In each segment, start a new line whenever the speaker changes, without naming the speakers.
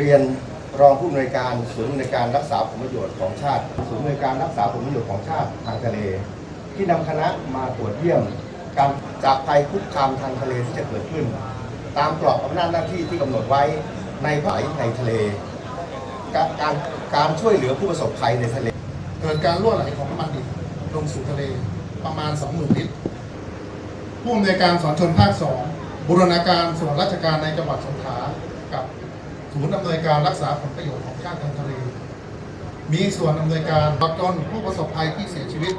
เรียนรองผู้อำนวยการศูนย์อำนวยการรักษาผลประโยชน์ของชาติ ศูนย์อำนวยการรักษาผลประโยชน์ของชาติทางทะเล ที่นำคณะมาตรวจเยี่ยมการจากภัยคุกคามทางทะเลที่จะเกิดขึ้น ตามกรอบอำนาจหน้าที่ที่กำหนดไว้ในพระไหในทะเลการการการช่วยเหลือผู้ประสบภัยในทะเล
เกิดการรั่วไหลของน้ำมันดิบลงสู่ทะเลประมาณ 20,000 ลิตร ผู้อำนวยการสอนชนภาค 2 บูรณาการส่วนราชการในจังหวัดสงขลากับ ศูนย์อำนวยการรักษาผลประโยชน์ของชาติทางทะเล มีส่วนอำนวยการปรับจนผู้ประสบภัยที่เสียชีวิต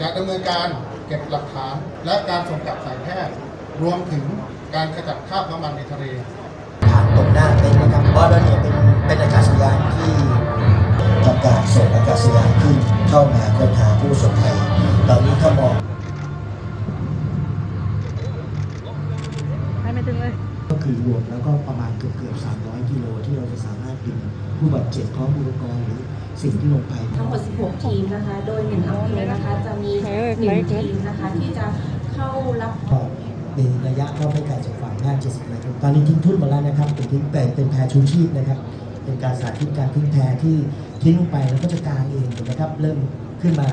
จะดำเนินการเก็บหลักฐาน และการส่งกลับสายแพทย์รวมถึงการขจัดคราบน้ำมันในทะเล
ฐานตรงหน้าเป็นนะครับเพราะเราเนี่ยเป็นเป็นอากาศยานที่ทำการส่งอากาศยานขึ้นเข้ามาค้นหา ก็คือรวมแล้วก็ประมาณเกือบเกือบ300 กิโลที่เราจะสามารถดึงผู้บาดเจ็บพร้อมอุปกรณ์หรือสิ่งที่ลงไป
ทั้งหมด 16 ทีมนะคะ โดยหนึ่งอำเภอนะคะ จะมีหนึ่งทีมนะคะ ที่จะเข้ารับ
ก็เป็นระยะก็ไม่ไกลจากฝั่งมาก70เมตรตอนนี้ทิ้งทุ่นหมดแล้วนะครับเป็นทิ้งเป็นเป็นแพชูชีพนะครับ เป็นการสาธิตการทิ้งแพที่ทิ้งลงไปแล้วก็จะกางเองเห็นะครับ เริ่มขึ้นมา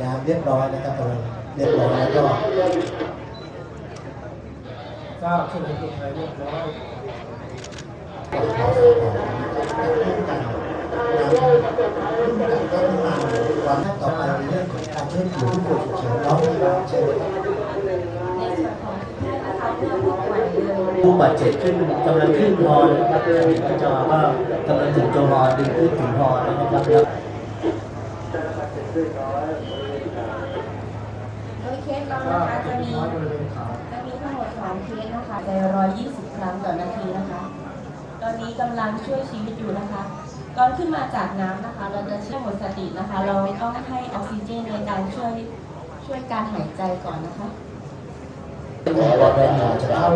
น้ำเรียบร้อยนะครับตอนนี้เรียบร้อยแล้วก็ ทราบช่วยเหลือตัวเรียบร้อยความน่าต่อไปในเรื่องของการช่วยเหลือผู้ป่วยฉุกเฉินน้องพยาบาลเช่
นของแพทย์นะคะเพื่อผู้
บาดเจ็บขึ้นกำลังขึ้นฮอนะครับเห็นหน้าจอว่ากำลังถึงตัวฮอดึงขึ้นถึงฮอแล้วนะครับแล้ว
โดยเคสเรานะคะจะมี ใน120 ครั้งต่อนาทีนะคะ ตอนนี้กำลังช่วยชีวิตอยู่นะคะ ตอนขึ้นมาจากน้ำนะคะ เราจะเชื่อหมดสตินะคะ เราต้องให้ออกซิเจนในการช่วยช่วยการหายใจก่อนนะคะ
วอลเวนจะเข้า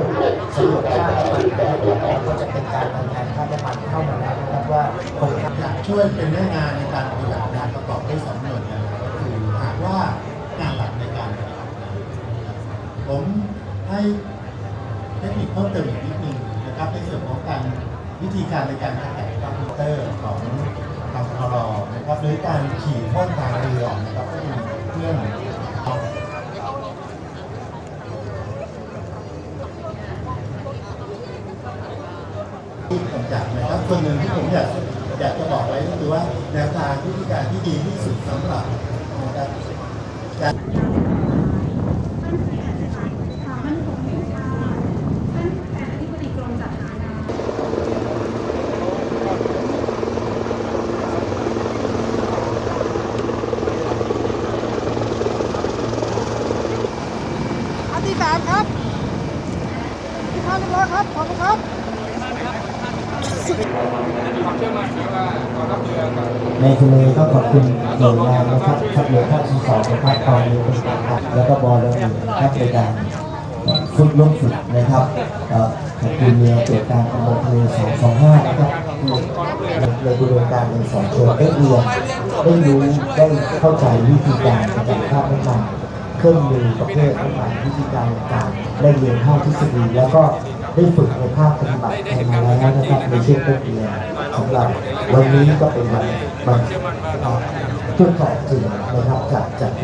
สำรวจค่าน้ำมันนะครับก็จะเป็นการรายงานค่าน้ำมันเข้ามาแล้วนะครับว่าคง
อยากช่วยเป็นแม่งานในการปฏิบัติงานประกอบด้วยสองหน่วยงานคือหากว่างานหลักในการปฏิบัติงานผมให้ เทคนิคเพิ่มเติมอีกนิดนึงนะครับในส่วนของการวิธีการในการขยายคอมพิวเตอร์ของทางพรนะครับหรือการขี่พ่นทางเรือนะครับก็จะมีเครื่องเอาที่ผมจัดนะครับส่วนหนึ่งที่ผมอยากอยากจะบอกไว้ก็คือว่าแนวทางวิธีการที่ดีที่สุดสำหรับนะครับการ
ความมั่นคงแห่งชาติท่านแทนอธิบดีกรมจัดหางาน
อันที่สามครับที่ทำ เรียบร้อยครับ ขอบคุณครับ
ในทะเลก็ขอบคุณหน่วยงานนะครับทัพเรือภาคที่สองนะครับกองเรือเป็นต่างๆแล้วก็บอลเรือครับในการฝึกลงฝึกนะครับขอบคุณเรือตรวจการตำรวจทะเล225นะครับเรือบูรณาการในสองชนได้เรียนได้รู้ได้เข้าใจวิธีการในการฆ่าน้ำมันเค รื่องมือประเภทต่างๆวิธีการต่างๆได้เรียนภาคทฤษฎีแล้วก็ได้ฝึกในภาคปฏิบัติมาแล้วนะครับในช่วงต้นปีสำหรับวันนี้ก็เป็นวันวันทดสอบจริงนะครับจากจาก